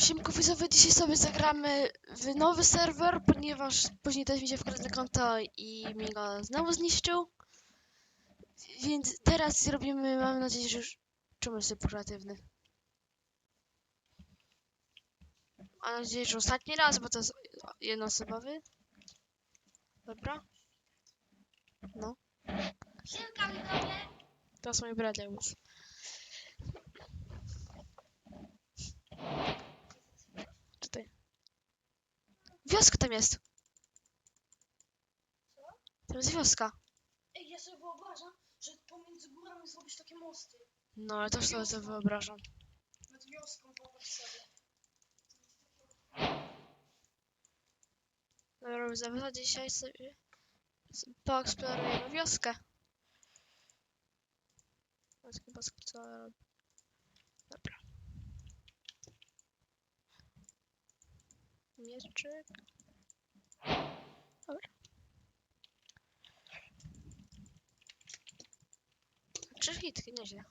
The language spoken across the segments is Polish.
Siemku widzowie, dzisiaj sobie zagramy w nowy serwer, ponieważ później też mi się wkradł konto i mi go znowu zniszczył. Więc teraz zrobimy, mam nadzieję, że już... Czemu jestem kreatywny? Mam nadzieję, że ostatni raz, bo to jest jednoosobowy. Dobra? No. Siemka widzowie! To jest mój brat Lewis. Tutaj. Wioska tam jest. Co? Tam jest wioska. Ej, ja sobie wyobrażam, że pomiędzy górami zrobić takie mosty. No, ale też sobie to wyobrażam. Nad wioską wyobraź sobie. Dobra, widzowie, dzisiaj sobie poeksplorujemy wioskę. Chyba sk- co ja robię. Dobra. Mieczyk. Dobra. Trzy hitki, nieźle.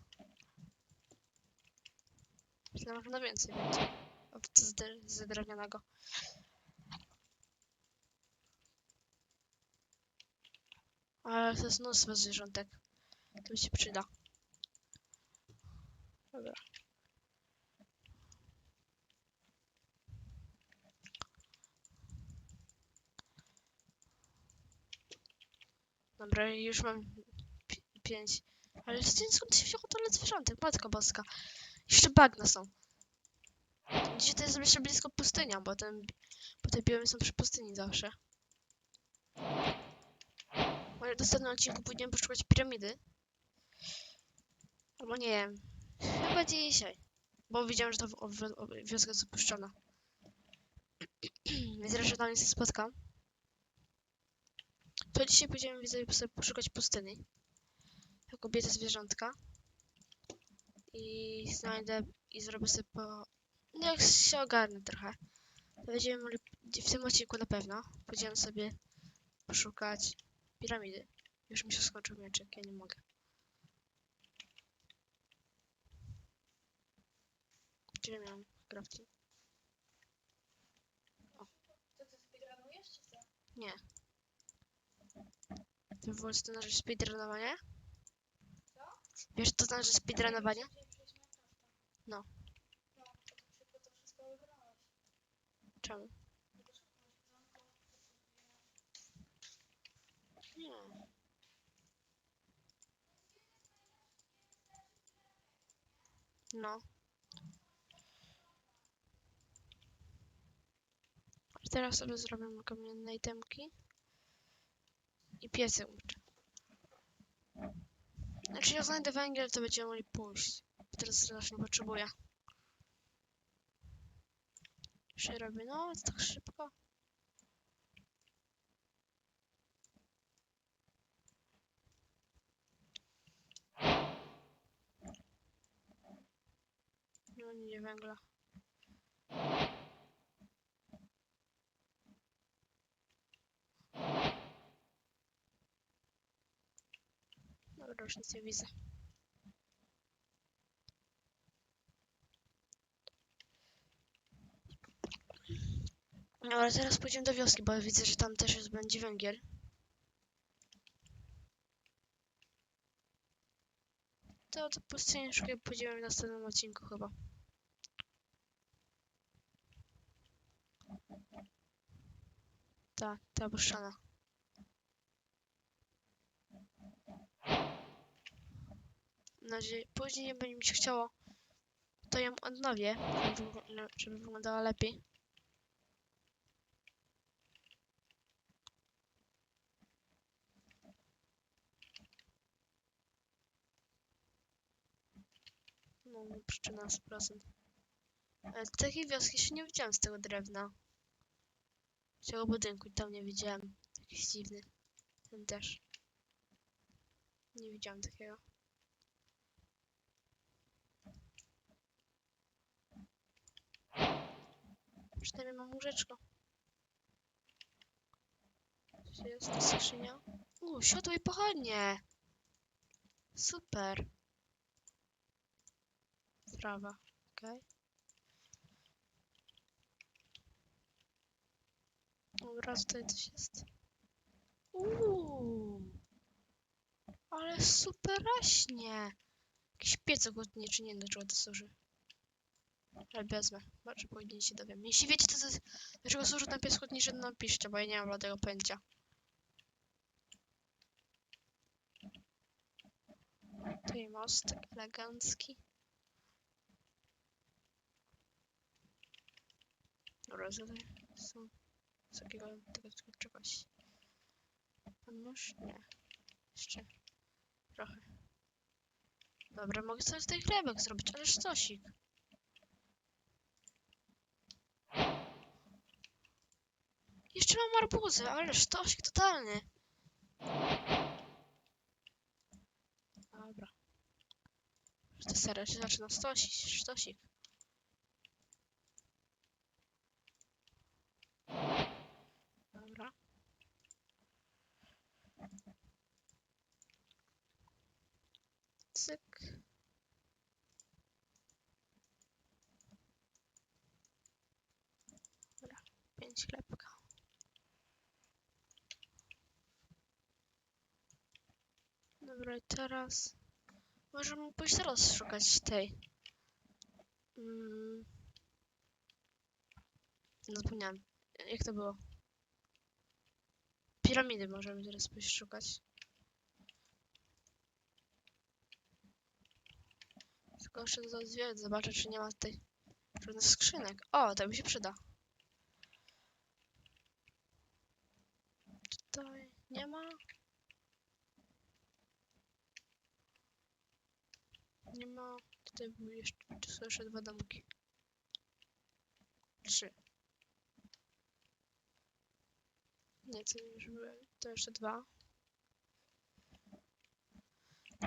Na więcej będzie. Od z, dre- z drewnianego. Ale to jest mnóstwo zwierzątek. To mi się przyda. Dobra. Dobra, już mam pi- pięć. Ale skąd się wzięło tyle zwierzątek? Matko boska. Jeszcze bagna są. Dzisiaj to jest jeszcze blisko pustynia, bo, ten, bo te biomy są przy pustyni zawsze. Może w następnym odcinku pójdziemy poszukać piramidy. Albo nie wiem. Chyba dzisiaj. Bo widziałem, że ta wioska jest opuszczona. Więc raczej tam nie się spotkam. To dzisiaj widzę, sobie poszukać pustyni. Jak kobiety zwierzątka. I znajdę i zrobię sobie po... No jak się ogarnę trochę. To będziemy mogli w tym odcinku na pewno. Pójdziemy sobie poszukać piramidy. Już mi się skończył mieczek, ja nie mogę. Gdzie miałem crafting? To ty speedrunujesz czy co? Nie. Ty w ogóle co to znaczy speedrunowanie? Co? Wiesz co to znaczy speedrunowanie? No. No, to szybko to wszystko wygrałeś. Czemu? Nie. No. Teraz sobie zrobimy kamienne itemki. I piece uczę. Znaczy ja znajdę węgiel, to będziemy mogli pójść. Teraz strasznie potrzebuję. Się robi, no, tak szybko. No nie węgla. Nie widzę. Dobra, teraz pójdziemy do wioski, bo widzę, że tam też jest, będzie węgiel. To, to pustynię szukaj, pójdziemy w następnym odcinku chyba. Tak, ta. Na razie później nie będzie mi się chciało, to ją odnowię, żeby, wygl- żeby wyglądała lepiej. No, przy 13%. Ale takiej wioski jeszcze nie widziałem z tego drewna. Z tego budynku tam nie widziałem. Jakiś dziwny. Ten też. Nie widziałem takiego. przynajmniej mam łóżeczko. Co jest skrzynia? U, siodło i pochodnie! Super. Trawa, okej. Okay. Dobra, tutaj coś jest. Uuu! Ale super rośnie! Jakiś piec ogólnie, czy nie wiem, do czego to służy. Ale wezmę, może później się dowiem. Jeśli wiecie, to jest, do czego służy ten piec ochotniczy, to napiszcie, bo ja nie mam żadnego pojęcia. Tutaj most elegancki. Dobra, tutaj są z takiego tego czegoś. A nóż? Nie. Jeszcze trochę. Dobra, mogę sobie tutaj chlebek zrobić, ale sztosik. Jeszcze mam arbuzy, ale sztosik totalny. Dobra. Serio się zaczyna stosić, sztosik. Dobra. Cyk. Dobra, pięć chlebka. Dobra, i teraz możemy pójść teraz szukać tej. Mm. No, Zapomniałem. Jak to było? Piramidy możemy teraz pójść szukać. Tylko jeszcze to zwiedzić, zobaczę czy nie ma tutaj żadnych skrzynek. O, to mi się przyda. Tutaj nie ma. Nie ma. Tutaj były jeszcze, są jeszcze dwa domki. Trzy. Nie, już były. To jeszcze dwa.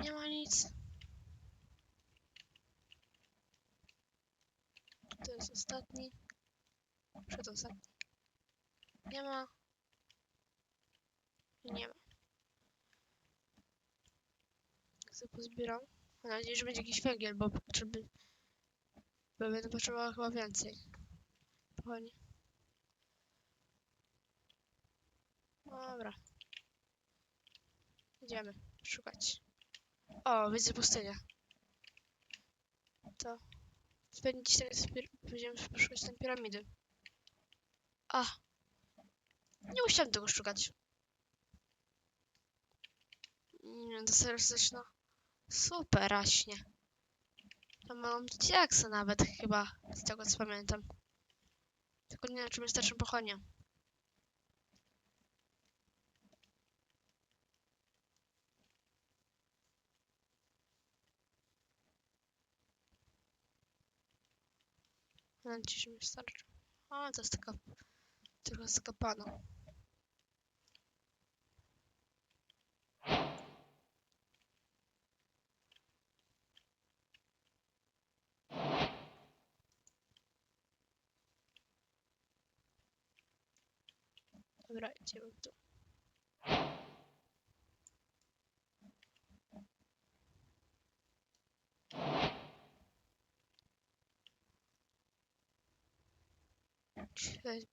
Nie ma nic. To jest ostatni. Przedostatni. Nie ma. Nie ma. Chcę pozbieram. Mam nadzieję, że będzie jakiś węgiel, bo potrzeby... Bo będę potrzebowała chyba więcej. Spokojnie. Dobra. Idziemy szukać. O, widzę pustynię. To dziś teraz pir- będziemy szukać tej piramidy. A! Nie musiałem tego szukać. Nie, to serdecznie. Super, raśnie. Tam mam diaksa nawet chyba, z tego co pamiętam. Tylko nie wiem, czy mi starczy pochodnia. Nadzieję, że mi starczy. A, to jest taka... Tylko zakopana. Dobra, idziemy tu.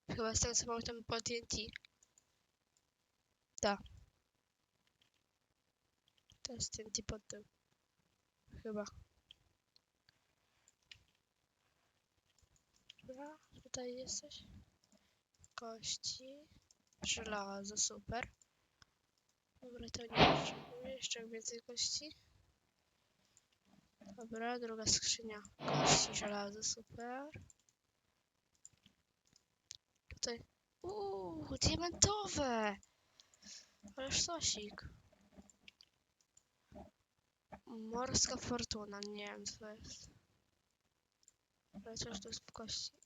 Chyba- z tego co pamiętam po TNT. Tak. To jest TNT pod tym. Chyba. Dobra, tutaj jesteś. Kości. Żelazo, super. Dobra, to nie potrzebuję. Jeszcze więcej kości. Dobra, druga skrzynia. Kości, żelazo, super. Tutaj. Uuu, diamentowe! Ależ sosik. Morska fortuna, nie wiem co to jest. Ale coś to jest w kości.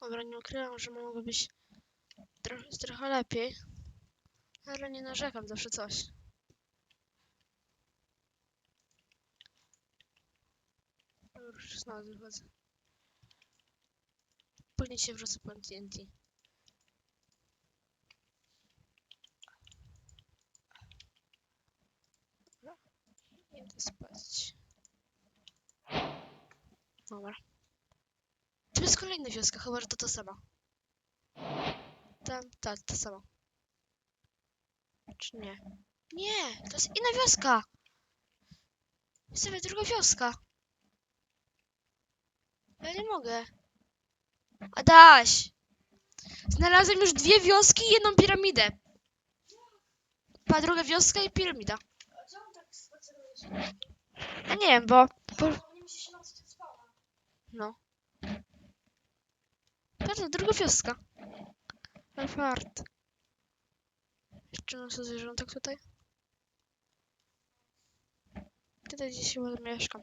Dobra, nie ukrywam, że mogło być trochę, trochę lepiej. Ale nie narzekam, zawsze coś. Już znowu wychodzę. Później się wrócę po TNT. Idę spać. Dobra. Tu jest kolejna wioska, chyba że to ta sama. Tam, ta, ta sama. Czy nie? Nie, to jest inna wioska! Jest sobie druga wioska. Ja nie mogę. Adaś! Znalazłem już dwie wioski i jedną piramidę. Pa, druga wioska i piramida. A tak nie wiem, bo... bo no. Patrz, druga wioska. Ale fart. Jeszcze sobie zwierzątek tutaj? Tutaj gdzieś chyba mieszkam.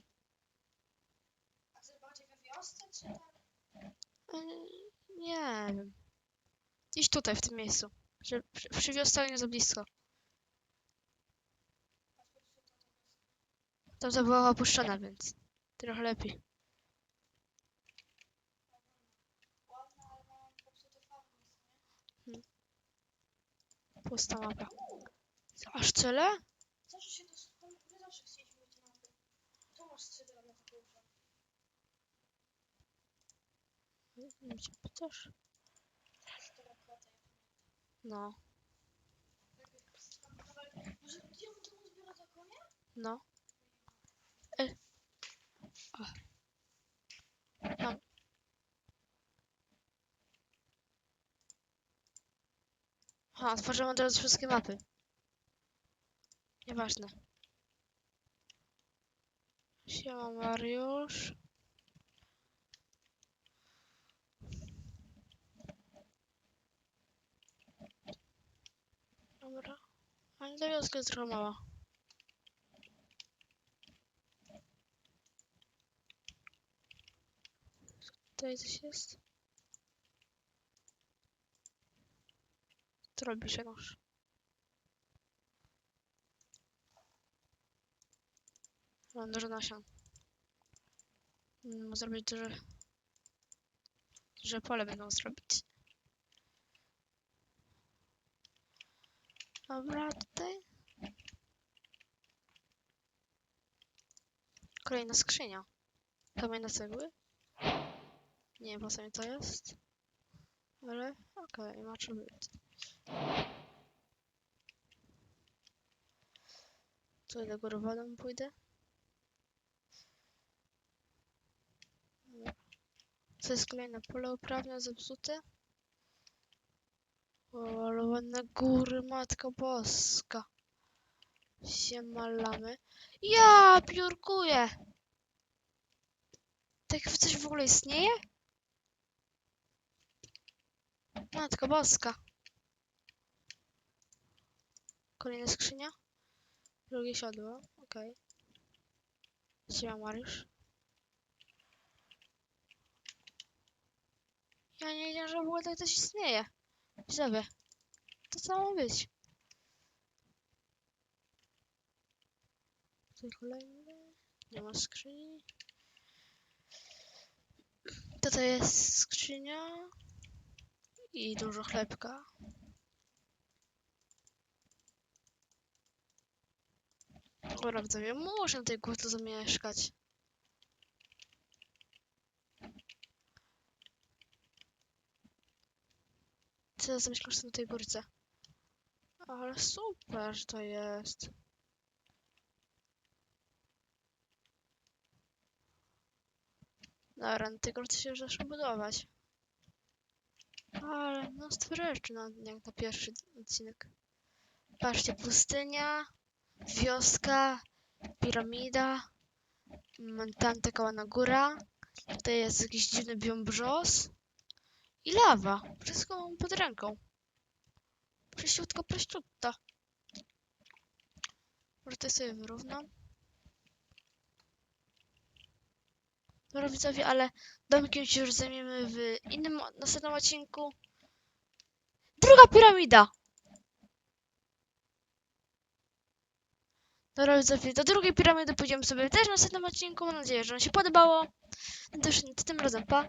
A ty bardziej we wiosce, czy? Yy, Nie wiem. Gdzieś tutaj, w tym miejscu. Że przy, przy wiosce nie za blisko. Tam to była opuszczona, więc trochę lepiej. Ładna, ale mam popsute farby. Pusta mapa. Aż tyle? Zawsze się to... My zawsze chcieliśmy mieć mapy. Tu masz skrzydła na to górze. Nie cię pytasz? No, no. E. O. Mam. Ha, otworzyłem od razu wszystkie mapy. Nieważne. Siema Mariusz. Dobra. Ale ta wioska jest trochę mała. Tutaj coś jest. Co robisz, Janusz? Mam dużo nasion. Mam zrobić duże... Duże pole będą zrobić. Dobra, tutaj. Kolejna skrzynia. Kamienne cegły. Nie wiem po co mi to jest. Ale okej, ma czym być. Tutaj do góry wodą pójdę. To jest kolejne pole uprawne zepsute. Ładne góry, Matka Boska. Siema lamy. Ja piórkuję! Tak coś w ogóle istnieje? Matka Boska. Kolejna skrzynia. Drugie siodło. Okej. Siema Mariusz. Ja nie wiedziałem, że w ogóle tak coś istnieje. Widzowie. To co ma być? Tutaj kolejny. Nie ma skrzyni. Tutaj jest skrzynia. I dużo chlebka. Dobra, widzowie, muszę tej górce zamieszkać. Co zamieszkasz na tej górce? Ale super, że to jest. Dobra, na tej górce się już zaczął budować. Ale mnóstwo rzeczy na, jak na pierwszy odcinek. Patrzcie, pustynia, wioska, piramida, tam taka ładna góra, tutaj jest jakiś dziwny biom brzos i lawa. Wszystko pod ręką. Prościutko, prościutko. Może to sobie wyrównam. Dobra widzowie, ale domkiem się już zajmiemy w innym następnym odcinku. Druga piramida! Dobra widzowie, do drugiej piramidy pójdziemy sobie też w następnym odcinku. Mam nadzieję, że wam się podobało. No to już tym razem pa.